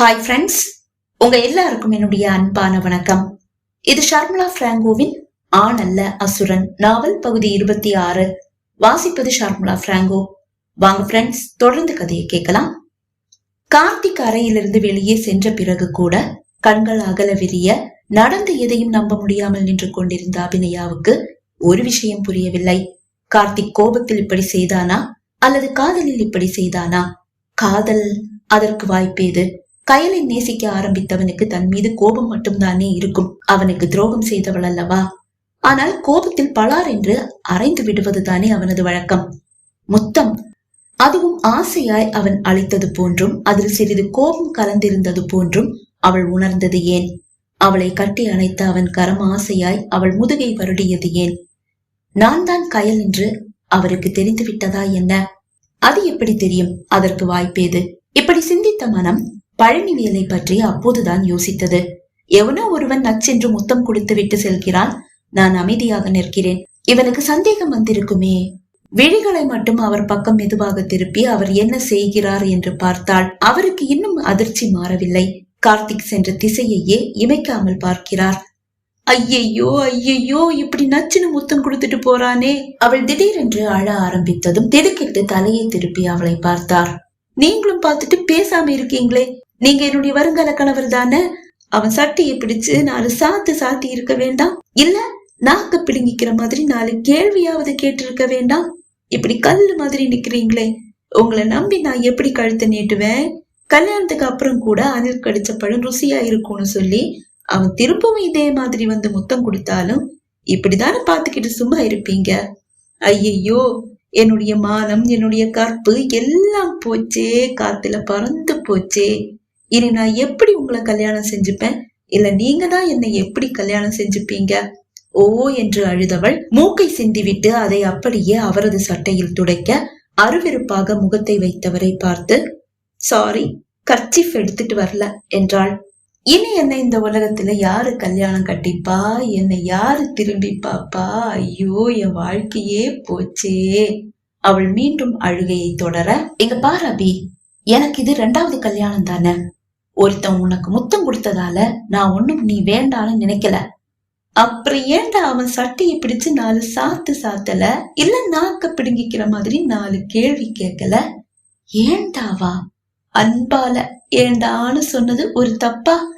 Hi friends உங்க எல்லாருக்கும் என்னுடைய அன்பான வணக்கம். இது ஷர்மிளா பிராங்கோவின் ஆண் அல்ல அசுரன் நாவல் பகுதி இருபத்தி ஆறு. வாசிப்பது ஷர்மிளா பிராங்கோ. வாங்க ஃப்ரெண்ட்ஸ் தொடர்ந்து கதையை கேட்கலாம். கார்த்திக் அறையிலிருந்து வெளியே சென்ற பிறகு கூட கண்கள் அகல விரிய நடந்து எதையும் நம்ப முடியாமல் நின்று கொண்டிருந்த அபிநயாவுக்கு ஒரு விஷயம் புரியவில்லை. கார்த்திக் கோபத்தில் இப்படி செய்தானா? அல்லது காதலில் இப்படி செய்தானா? காதல் அதற்கு வாய்ப்பேது? கயலை நேசிக்க ஆரம்பித்தவனுக்கு தன் மீது கோபம் மட்டும்தானே இருக்கும். அவனுக்கு துரோகம் செய்தவள் அல்லவா? ஆனால் கோபத்தில் பலார் என்று அரைந்து விடுவதுதானே அவனது வழக்கம். முத்தம். அதுவும் ஆசையாய் அவன் அளித்தது போன்றும் அதில் சிறிது கோபம் கலந்திருந்தது போன்றும் அவள் உணர்ந்தது ஏன்? அவளை கட்டி அணைத்த அவன் கரம் ஆசையாய் அவள் முதுகை வருடியது ஏன்? நான் தான் கயல் என்று அவருக்கு தெரிந்து விட்டதா என்ன? அது எப்படி தெரியும்? அதற்கு வாய்ப்பேது? இப்படி சிந்தித்த மனம் பழனிவேலை பற்றி அப்போதுதான் யோசித்தது. எவனோ ஒருவன் நச்சென்று முத்தம் கொடுத்து விட்டு செல்கிறான். நான் அமைதியாக நிற்கிறேன். இவனுக்கு சந்தேகம் வந்திருக்குமே. விழிகளை மட்டும் அவர் பக்கம் மெதுவாக திருப்பி அவர் என்ன செய்கிறார் என்று பார்த்தால் அவருக்கு இன்னும் அதிர்ச்சி மாறவில்லை. கார்த்திக் சென்ற திசையையே இமைக்காமல் பார்க்கிறார். ஐயையோ ஐயையோ இப்படி நச்சுன்னு முத்தம் கொடுத்துட்டு போறானே. அவள் திடீரென்று அழ ஆரம்பித்ததும் திடுக்கிட்டு தலையை திருப்பி அவளை பார்த்தார். நீங்களும் பார்த்துட்டு பேசாம இருக்கீங்களே. நீங்க என்னுடைய வருங்கால கணவர் தானே? அவன் சட்டையை பிடிச்சு நாலு சாத்து சாத்தி இருக்க வேண்டாம். இல்ல நாக்க பிடுங்கிக்கிற மாதிரி நாலு கேள்வியாவது கேட்டிருக்க வேண்டாம். இப்படி கல்லு மாதிரி நிக்கிறீங்களே. உங்களை நம்பி நான் எப்படி கழுத்து நீட்டுவேன்? கல்யாணத்துக்கு அப்புறம் கூட அணில் கடிச்ச பழம் ருசியா இருக்கும்னு சொல்லி அவன் திரும்பவும் இதே மாதிரி வந்து முத்தம் கொடுத்தாலும் இப்படிதானே பாத்துக்கிட்டு சும்மா இருப்பீங்க? ஐயையோ என்னுடைய மானம் என்னுடைய கற்பு எல்லாம் போச்சே காத்துல பறந்து போச்சே. இனி நான் எப்படி உங்களை கல்யாணம் செஞ்சுப்பேன்? இல்ல நீங்க தான் என்னை எப்படி கல்யாணம் செஞ்சுப்பீங்க? ஓ என்று அழுதவள் மூக்கை சிந்திவிட்டு அதை அப்படியே அவரது சட்டையில் துடைக்க அருவெருப்பாக முகத்தை வைத்தவரை பார்த்து சாரி கர்ச்சிஃப் எடுத்துட்டு வரல என்றாள். இனி என்ன இந்த உலகத்துல யாரு கல்யாணம் கட்டிப்பா? என்னை யாரு திரும்பி பாப்பா? ஐயோ என் வாழ்க்கையே போச்சே. அவள் மீண்டும் அழுகையை தொடர இங்க பாரு அபி எனக்கு இது ரெண்டாவது கல்யாணம் தானே. ஒருத்தன் உனக்கு முத்தம் கொடுத்ததால நான் ஒண்ணும் நீ வேண்டான்னு நினைக்கல. அப்புறம் ஏன்டா அவன் சட்டையை பிடிச்சு நாலு சாத்து சாத்தல? இல்ல நாக்க பிடுங்கிக்கிற மாதிரி நாலு கேள்வி கேட்கல? ஏண்டாவா அன்பால ஏண்டான்னு சொன்னது ஒரு தப்பா?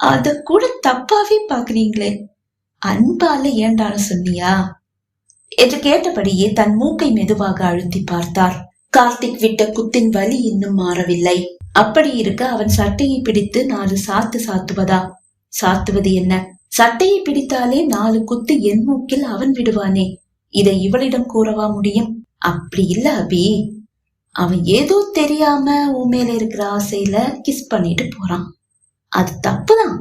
அத கூட தப்பாவே பாக்குறீங்களே. அன்பால ஏண்டான்னு சொன்னியா? என்று கேட்டபடியே தன் மூக்கை மெதுவாக அழுத்தி பார்த்தார். கார்த்திக் விட்ட குத்தின் வலி இன்னும் மாறவில்லை. அப்படி இருக்க அவன் சட்டையை பிடித்து நாலு சாத்து சாத்துவதா? சாத்துவது என்ன? சட்டையை பிடித்தாலே நாலு குத்து என் மூக்கில் அவன் விடுவானே. இதை இவளிடம் கூறவா முடியும்? அப்படி இல்ல அபி. அவன் ஏதோ தெரியாம உன் மேல இருக்கிற ஆசையில கிஸ் பண்ணிட்டு போறான். அது தப்புதான்.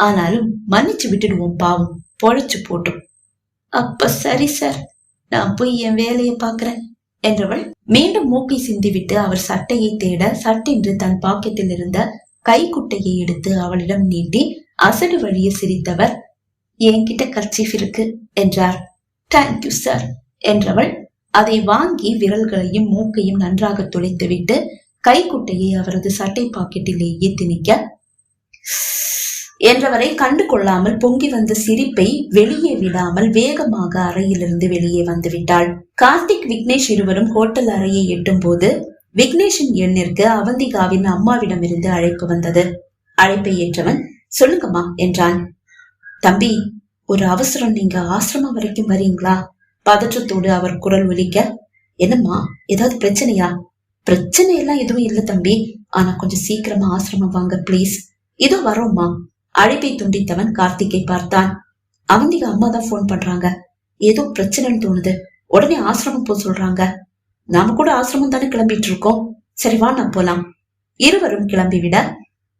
ஆனாலும் மன்னிச்சு விட்டுடுவோம் பாவம். பொழைச்சு போட்டும். அப்ப சரி சார் நான் போய் என் வேலையை பாக்குறேன் என்றவள் மீண்டும் மூக்கை சிந்திவிட்டு அவர் சட்டையை தேட சட்டென்று தன் பாக்கெட்டில் இருந்த கைக்குட்டையை எடுத்து அவளிடம் நீட்டி அசடு வழிய சிரித்தவர் என்கிட்ட கர்ச்சீஃப் இருக்கு என்றார். தேங்க்யூ சார் என்றவள் அதை வாங்கி விரல்களையும் மூக்கையும் நன்றாக துடைத்துவிட்டு கைக்குட்டையை அவரது சட்டை பாக்கெட்டிலேயே திணிக்க என்றவரை கண்டு கொள்ளாமல் பொங்கி வந்த சிரிப்பை வெளியே விடாமல் வேகமாக அறையிலிருந்து வெளியே வந்துவிட்டாள் கார்த்திக் விக்னேஷ் இருவரும் ஹோட்டல் அறையை எட்டும் போது விக்னேஷின் எண்ணிற்கு அவந்திகாவின் அம்மாவிடமிருந்து அழைப்பு வந்தது. அழைப்பை ஏற்றவன் சொல்லுங்கம்மா என்றான். தம்பி ஒரு அவசரம் நீங்க ஆசிரமம் வரைக்கும் வரீங்களா? பதற்றத்தோடு அவர் குரல் ஒலிக்க என்னம்மா ஏதாவது பிரச்சனையா? பிரச்சனை எல்லாம் எதுவும் இல்ல தம்பி. ஆனா கொஞ்சம் சீக்கிரமா ஆசிரமம் வாங்க ப்ளீஸ் இதோ வரோம்மா. அழைப்பை துண்டித்தவன் கார்த்திக்கை பார்த்தான். அவந்திக அம்மா தான் போன் பண்றாங்க. ஏதோ பிரச்சனைன்னு தோணுது. உடனே ஆசிரமம் போ சொல்றாங்க. நாம கூட ஆசிரமம் தானே கிளம்பிட்டு இருக்கோம். சரி வா நான் போலாம். இருவரும் கிளம்பிவிட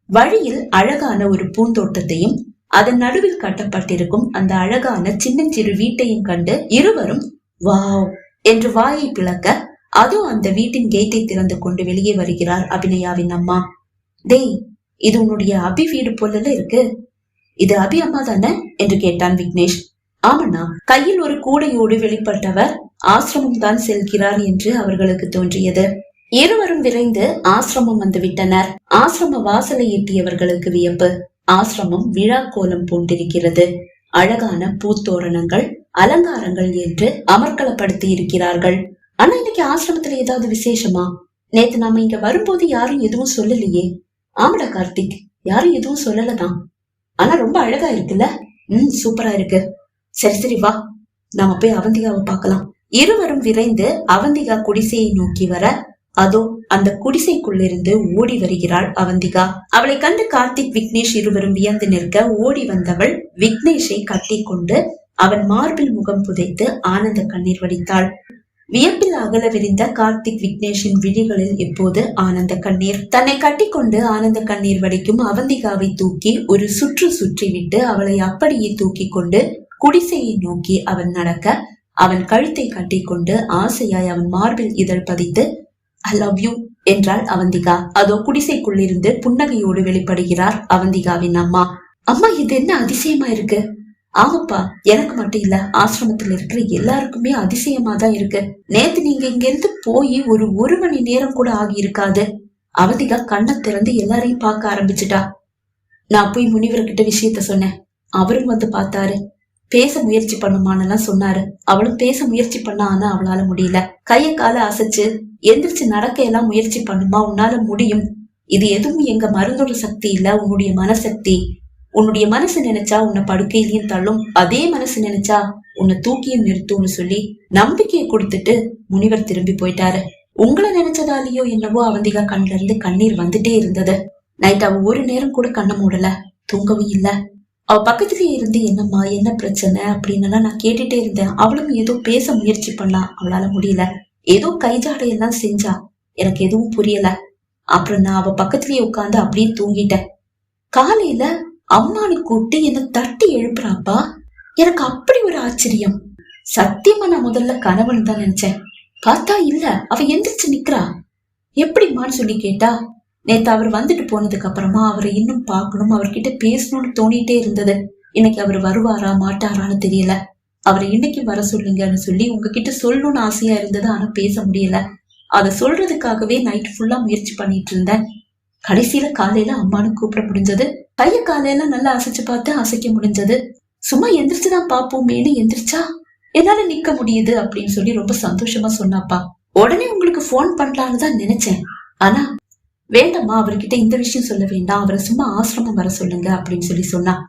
வழியில் அழகான ஒரு பூந்தோட்டத்தையும் அதன் நடுவில் கட்டப்பட்டிருக்கும் அந்த அழகான சின்னஞ்சிறு வீட்டையும் கண்டு இருவரும் வாவ்! என்று வாயை பிளக்க அதோ அந்த வீட்டின் கேட்டை திறந்து கொண்டு வெளியே வருகிறார் அபிநயாவின் அம்மா. டேய் இது உன்னுடைய அபி வீடு போலல இருக்கு. இது அபி அம்மா தானே? என்று கேட்டான் விக்னேஷ். ஆமண்ணா கையில் ஒரு கூடையோடு வெளிப்பட்டவர் ஆசிரமம் தான் செல்கிறார் என்று அவர்களுக்கு தோன்றியது. இருவரும் விரைந்து ஆசிரமம் வந்து விட்டனர். ஆசிரம வாசலை எட்டியவர்களுக்கு வியப்பு. ஆசிரமம் விழா கோலம் பூண்டிருக்கிறது. அழகான பூத்தோரணங்கள் அலங்காரங்கள் என்று அமர்களப்படுத்தி இருக்கிறார்கள். ஆனா இன்னைக்கு ஆசிரமத்துல ஏதாவது விசேஷமா? நேத்து நாம இங்க வரும்போது யாரும் எதுவும் சொல்லலையே. ஆமாடா கார்த்திக். யாரும் எதுவும் சொல்லலதான். ஆனா ரொம்ப அழகா இருக்குல்ல? ம் சூப்பரா இருக்கு. சரி சரி வா. நாம போய் அவந்திகாவை பார்க்கலாம். இருவரும் விரைந்து அவந்திகா குடிசையை நோக்கி வர அதோ அந்த குடிசைக்குள்ளிருந்து ஓடி வருகிறாள் அவந்திகா. அவளை கண்டு கார்த்திக் விக்னேஷ் இருவரும் வியந்து நிற்க ஓடி வந்தவள் விக்னேஷை கட்டிக்கொண்டு அவன் மார்பில் முகம் புதைத்து ஆனந்த கண்ணீர் வடித்தாள். வியப்பில் அகல விரிந்த கார்த்திக் விக்னேஷின் விழிகளில் இப்போது ஆனந்த கண்ணீர்? தன்னை கட்டிக்கொண்டு ஆனந்த கண்ணீர் வடிக்கும் அவந்திகாவை தூக்கி ஒரு சுற்று சுற்றிவிட்டு அவளை அப்படியே தூக்கி கொண்டு குடிசையை நோக்கி அவன் நடக்க அவன் கழுத்தை கட்டிக்கொண்டு ஆசையாய் அவன் மார்பில் இதழ் பதித்து ஐ லவ் யூ என்றாள் அவந்திகா. அதோ குடிசைக்குள்ளிருந்து புன்னகையோடு வெளிப்படுகிறார் அவந்திகாவின் அம்மா. அம்மா இது என்ன அதிசயமா இருக்கு? ஆமாப்பா எனக்கு மட்டும் இல்ல ஆசிரமத்தில் இருக்கிற எல்லாருக்குமே அதிசயமா தான் இருக்கு. நேத்து நீங்க இங்க இருந்து போய் ஒரு ஒரு மணி நேரம் கூட ஆகி இருக்காது அவதிகா கண்ணை திறந்து எல்லாரையும் பார்க்க ஆரம்பிச்சுட்டா. நான் போய் முனிவர்கிட்ட விஷயத்த சொன்னேன். அவரும் வந்து பார்த்தாரு. பேச முயற்சி பண்ணுமானெல்லாம் சொன்னாரு. அவளும் பேச முயற்சி பண்ண ஆனா அவளால முடியல. கைய கால அசைச்சு எந்திரிச்சு நடக்க எல்லாம் முயற்சி பண்ணுமா உன்னால முடியும். இது எதுவும் எங்க மருந்தோட சக்தி இல்ல உன்னுடைய மனசக்தி. உன்னுடைய மனசு நினைச்சா உன்னை படுக்கையிலையும் தள்ளும் அதே மனசு நினைச்சா உன்னை தூக்கியும் நிறுத்தும்னு சொல்லி நம்பிக்கையை கொடுத்துட்டு முனிவர் திரும்பி போயிட்டாரு. உங்களை நினைச்சதாலேயோ என்னவோ அவந்திகா கண்ல இருந்து கண்ணீர் வந்துட்டே இருந்தது. நைட் அவ ஒரு நேரம் கூட கண்ணை மூடல தூங்கவும் இல்ல. அவ பக்கத்துலயே இருந்து என்னம்மா என்ன பிரச்சனை? அப்படின்னு நான் கேட்டுட்டே இருந்தேன். அவளும் ஏதோ பேச முயற்சி பண்ணா அவளால முடியல. ஏதோ கைஜாடையெல்லாம் செஞ்சா எனக்கு எதுவும் புரியல. அப்புறம் நான் அவ பக்கத்துலயே உட்காந்து அப்படியே தூங்கிட்டேன். காலையில அம்மானு கூப்பிட்டு என்ன தட்டி எழுப்புறாப்பா? எனக்கு அப்படி ஒரு ஆச்சரியம். சத்தியமா நான் முதல்ல கனவுன்னு தான் நினைச்சேன். பார்த்தா இல்ல அவ எந்திரிச்சு நிக்கிறா. எப்படிம்மான்னு சொல்லி கேட்டா நேத்து அவர் வந்துட்டு போனதுக்கு அப்புறமா அவரை இன்னும் பார்க்கணும் அவர்கிட்ட பேசணும்னு தோணிட்டே இருந்தது. இன்னைக்கு அவர் வருவாரா மாட்டாரான்னு தெரியல. அவரை இன்னைக்கு வர சொல்லுங்கன்னு சொல்லி உங்ககிட்ட சொல்லணும்னு ஆசையா இருந்தது ஆனா பேச முடியல. அதை சொல்றதுக்காகவே நைட் ஃபுல்லா முயற்சி பண்ணிட்டு இருந்தேன். கடைசியில காலையில அம்மானு கூப்பிட முடிஞ்சது. கைய காலையில நல்லா அசைச்சு பார்த்து அசைக்க முடிஞ்சது. சும்மா எந்திரிச்சுதான் பாப்போமேனு எந்திரிச்சா என்னால நிக்க முடியுது அப்படின்னு சொல்லி ரொம்ப சந்தோஷமா சொன்னாப்பா. உடனே உங்களுக்கு போன் பண்ணலான்னு தான் நினைச்சேன். ஆனா வேண்டாம்மா அவர்கிட்ட இந்த விஷயம் சொல்ல வேண்டாம். அவரை சும்மா ஆசிரமம் வர சொல்லுங்க அப்படின்னு சொல்லி சொன்னா.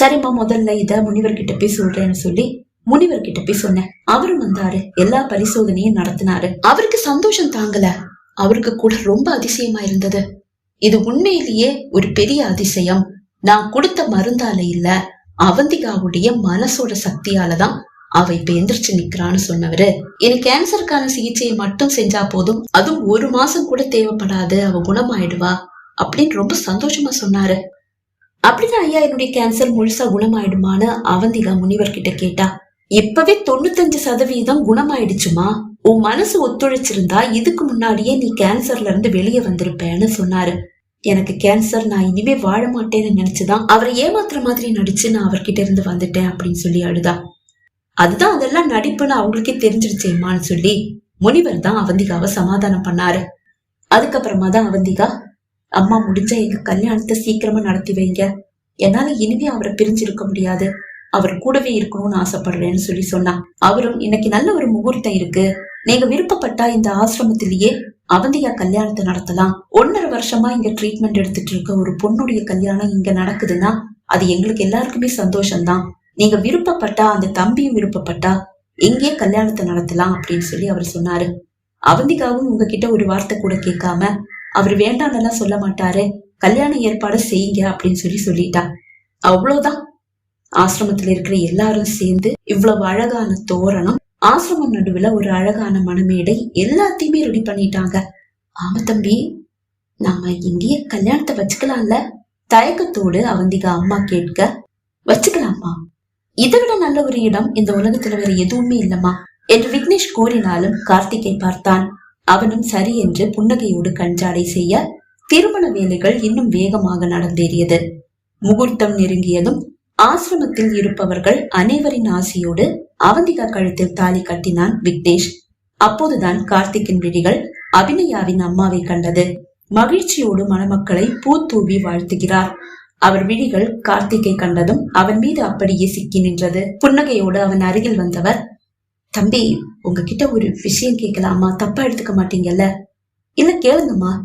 சரிம்மா முதல்ல இத முனிவர்கிட்ட போய் சொல்றேன்னு சொல்லி முனிவர்கிட்ட போய் சொன்னேன். அவரும் வந்தாரு. எல்லா பரிசோதனையும் நடத்தினாரு. அவருக்கு சந்தோஷம் தாங்கல. அவருக்கு கூட ரொம்ப அதிசயமா இருந்தது. இது உண்மையிலேயே ஒரு பெரிய அதிசயம். நான் கொடுத்த மருந்தால இல்ல அவந்திகாவுடைய மனசோட சக்தியாலதான் அவ இப்ப எந்திரிச்சு நிக்கிறான்னு சொன்னவரு. இனி கேன்சருக்கான சிகிச்சையை மட்டும் செஞ்சா போதும் அதுவும் ஒரு மாசம் கூட தேவைப்படாது அவ குணமாயிடுவா அப்படின்னு ரொம்ப சந்தோஷமா சொன்னாரு. அப்படிதான் ஐயா என்னுடைய கேன்சர் முழுசா குணமாயிடுமான்னு அவந்திகா முனிவர் கிட்ட கேட்டா இப்பவே தொண்ணூத்தஞ்சு சதவீதம் குணமாயிடுச்சுமா? உன் மனசு ஒத்துழைச்சிருந்தா இதுக்கு முன்னாடியே நீ கேன்சர்ல இருந்து வெளியே வந்திருப்பேன்னு சொன்னாரு. எனக்கு கேன்சர் நான் இனிமே வாழ மாட்டேன்னு நினைச்சுதான் அவரை ஏமாத்துற மாதிரி நடிச்சு நான் அவர்கிட்ட இருந்து வந்துட்டேன் அப்படின்னு சொல்லி அழுதா. அதுதான் அதெல்லாம் நடிப்புன்னு அவங்களுக்கே தெரிஞ்சிருச்சேம்மான்னு சொல்லி முனிவர் தான் அவந்திகாவை சமாதானம் பண்ணாரு. அதுக்கப்புறமா தான் அவந்திகா அம்மா முடிஞ்சா எங்க கல்யாணத்தை சீக்கிரமா நடத்தி வைங்க. என்னால இனிமே அவரை பிரிஞ்சிருக்க முடியாது. அவர் கூடவே இருக்கணும்னு ஆசைப்படுறேன்னு சொல்லி சொன்னா அவரும் இன்னைக்கு நல்ல ஒரு முகூர்த்தம் இருக்கு. நீங்க விருப்பப்பட்டா இந்த ஆசிரமத்திலேயே அவந்தியா கல்யாணத்தை நடத்தலாம். ஒன்னரை வருஷமா இங்க ட்ரீட்மெண்ட் எடுத்துட்டு இருக்க ஒரு பொண்ணுடைய கல்யாணம் இங்க நடக்குதுன்னா அது எங்களுக்கு எல்லாருக்குமே சந்தோஷம்தான். நீங்க விருப்பப்பட்டா அந்த தம்பியும் விருப்பப்பட்டா எங்கேயே கல்யாணத்தை நடத்தலாம் அப்படின்னு சொல்லி அவர் சொன்னாரு. அவந்திகாவும் உங்ககிட்ட ஒரு வார்த்தை கூட கேட்காம அவர் வேண்டாம்னெல்லாம் சொல்ல மாட்டாரு. கல்யாண ஏற்பாடு செய்யுங்க அப்படின்னு சொல்லி சொல்லிட்டா. அவ்வளவுதான். ஆசிரமத்துல இருக்கிற எல்லாரும் சேர்ந்து இவ்வளவு அழகான தோரணம் ஆசிரமம் நடுவுல ஒரு அழகான மணமேடை எல்லாத்தையுமே ரெடி பண்ணிட்டாங்க. ஆமா தம்பி நாம இங்கேயே கல்யாணத்தை வச்சுக்கலாம்ல? தயக்கத்தோடு அவந்திகா அம்மா கேட்க வச்சுக்கலாமா இதை விட நல்ல ஒரு இடம் இந்த உலகத்துல வேற எதுவுமே இல்லம்மா என்று விக்னேஷ் கூறினாலும் கார்த்திகை பார்த்தான். அவனும் சரி என்று புன்னகையோடு கஞ்சாடை செய்ய திருமண வேலைகள் இன்னும் வேகமாக நடந்தேறியது. முகூர்த்தம் நெருங்கியதும் ஆசிரமத்தில் இருப்பவர்கள் அனைவரின் ஆசையோடு அவந்திகா கழுத்தில் தாலி கட்டினான் விக்னேஷ். அப்போதுதான் கார்த்திக்கின் விழிகள் அபிநயாவின் அம்மாவை கண்டது. மகிழ்ச்சியோடு மணமக்களை பூத்தூவி வாழ்த்துகிறார். அவர் விழிகள் கார்த்திகை கண்டதும் அவன் மீது அப்படியே சிக்கி நின்றது. புன்னகையோடு அவன் அருகில் வந்தவர் தம்பி உங்ககிட்ட ஒரு விஷயம் கேட்கலாமா? தப்பா எடுத்துக்க மாட்டீங்கல்ல? இல்ல கேளுங்கம்மா.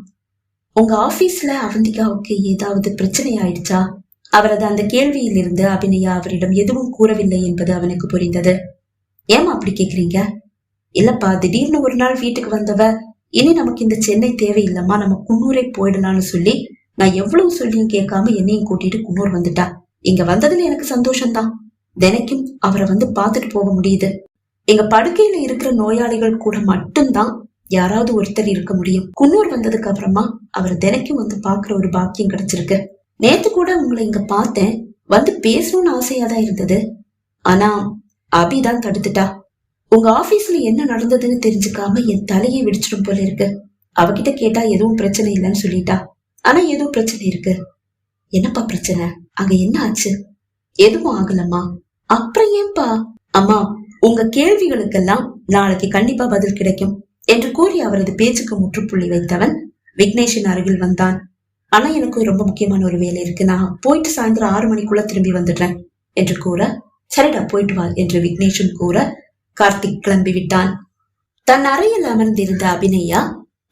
உங்க ஆபீஸ்ல அவந்திகாவுக்கு ஏதாவது பிரச்சனை ஆயிடுச்சா? அவரது அந்த கேள்வியிலிருந்து அபிநயா அவரிடம் எதுவும் கூறவில்லை என்பது அவனுக்கு புரிந்தது. ஏமா அப்படி கேக்குறீங்க? இல்லப்பா திடீர்னு ஒரு நாள் வீட்டுக்கு வந்தவ இனி நமக்கு இந்த சென்னை தேவையில்லம்மா நம்ம குன்னூரை போயிடலாம்னு சொல்லி நான் எவ்வளவு சொல்லியும் கேட்காம என்னையும் கூட்டிட்டு குன்னூர் வந்துட்டா. இங்க வந்ததுல எனக்கு சந்தோஷம்தான். தினைக்கும் அவரை வந்து பார்த்துட்டு போக முடியுது. எங்க படுக்கையில இருக்கிற நோயாளிகள் கூட மட்டும்தான் யாராவது ஒருத்தர் இருக்க முடியும். குன்னூர் வந்ததுக்கு அப்புறமா அவர் தினைக்கும் வந்து பாக்குற ஒரு பாக்கியம் கிடைச்சிருக்கு. நேத்து கூட உங்களை இங்க பார்த்தேன். வந்து பேசணும்னு ஆசையா தான் இருந்தது. ஆனா அபி தான் தடுத்துட்டா. உங்க ஆபீஸ்ல என்ன நடந்ததுன்னு தெரிஞ்சுக்காம என் தலையை விடிச்சிடும் போல இருக்கு. அவகிட்ட கேட்டா எதுவும் பிரச்சனை இல்லைன்னு சொல்லிட்டா. ஆனா ஏதோ பிரச்சனை இருக்கு. என்னப்பா பிரச்சனை? அங்க என்ன ஆச்சு? எதுவும் ஆகலம்மா. அப்புறம் ஏன்பா? அம்மா உங்க கேள்விகளுக்கெல்லாம் நாளைக்கு கண்டிப்பா பதில் கிடைக்கும் என்று கூறி அவரது பேச்சுக்கு முற்றுப்புள்ளி வைத்தவன் விக்னேஷின் அருகில் வந்தான். ஆனா எனக்கு ரொம்ப முக்கியமான ஒரு வேலை இருக்கு. நான் போயிட்டு சாயந்தரம் ஆறு மணிக்குள்ள திரும்பி வந்துடுறேன் என்று கூற சரிடா போயிட்டு வா என்று விக்னேஷன் கூற கார்த்திக் கிளம்பி விட்டான். தன் அறையில் அமர்ந்திருந்த அபிநயா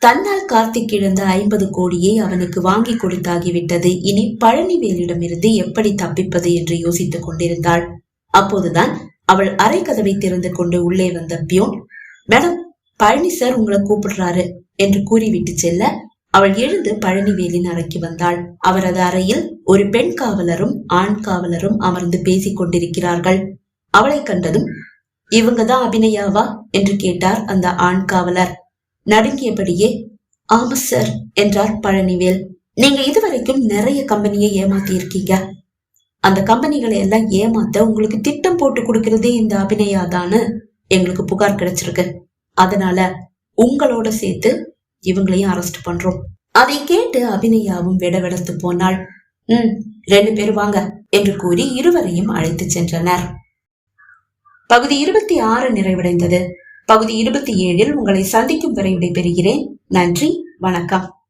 தன்னால் கார்த்திக் இழந்த ஐம்பது கோடியை அவனுக்கு வாங்கி கொடுத்தாகிவிட்டது இனி பழனிவேலிடமிருந்து எப்படி தப்பிப்பது என்று யோசித்துக் கொண்டிருந்தாள். அப்போதுதான் அவள் அறை கதவை திறந்து கொண்டு உள்ளே வந்த பியோன் மேடம் பழனி சார் உங்களை கூப்பிடுறாரு என்று கூறிவிட்டு செல்ல அவள் எழுந்து பழனிவேலின் அறைக்கு வந்தாள். அவரது அறையில் ஒரு பெண் காவலரும் ஆண் காவலரும் அமர்ந்து பேசிக் கொண்டிருக்கிறார்கள். அவளை கண்டதும் இவங்கதான் அபிநயாவா? என்று கேட்டார் அந்த ஆண் காவலர். நடுங்கியபடியே ஆமா சார் என்றார் பழனிவேல். நீங்க இதுவரைக்கும் நிறைய கம்பெனியை ஏமாத்தி இருக்கீங்க அந்த கம்பெனிகளை எல்லாம் ஏமாத்த உங்களுக்கு திட்டம் போட்டு கொடுக்கறதே இந்த அபிநயா தான்னு எங்களுக்கு புகார் கிடைச்சிருக்கு. அதனால உங்களோட சேர்த்து இவங்களையும் அரெஸ்ட் பண்றோம். அதை கேட்டு அபிநயாவும் விடவெடுத்து போனாள். ம் ரெண்டு பேர் வாங்க என்று கூறி இருவரையும் அழைத்து சென்றனர். பகுதி இருபத்தி ஆறு நிறைவடைந்தது. பகுதி இருபத்தி ஏழில் உங்களை சந்திக்கும் வரை விடைபெறுகிறேன். நன்றி வணக்கம்.